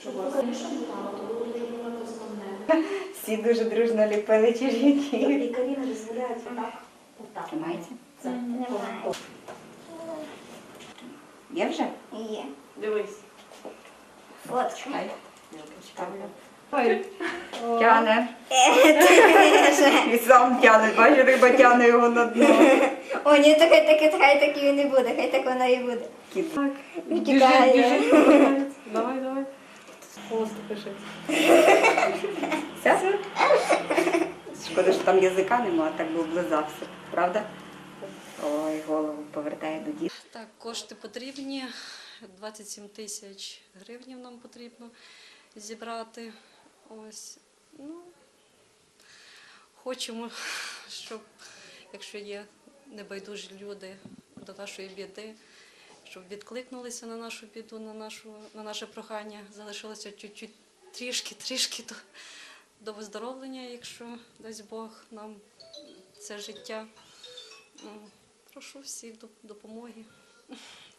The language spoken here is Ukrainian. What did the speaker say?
Щоб раніше то було дуже багато складне. Всі дуже дружно ліпили черв'яки. Лікарі не дозволяють отак. Отак. Тримається? Це Немає. Є вже? Є. Дивись. Фотка. Чекай. Ой, Тяне. І сам тяне, бачиш, риба тяне його на дно. О, ні, то хай таке, хай так і не буде, хай так вона і буде. Так. Кидає. Давай. Хвост. Все? Шкода, що там язика нема, а так би облизався. Правда? Ой, голову повертає до дітей. Так, кошти потрібні. 27 тисяч гривнів нам потрібно зібрати. Ось. Ну, хочемо, щоб, якщо є небайдужі люди до нашої біди, щоб відкликнулися на нашу біду, на, нашу, на наше прохання. Залишилося чуть-чуть трішки, трішки до, до виздоровлення, якщо дасть Бог нам це життя. Прошу всіх доп- допомоги.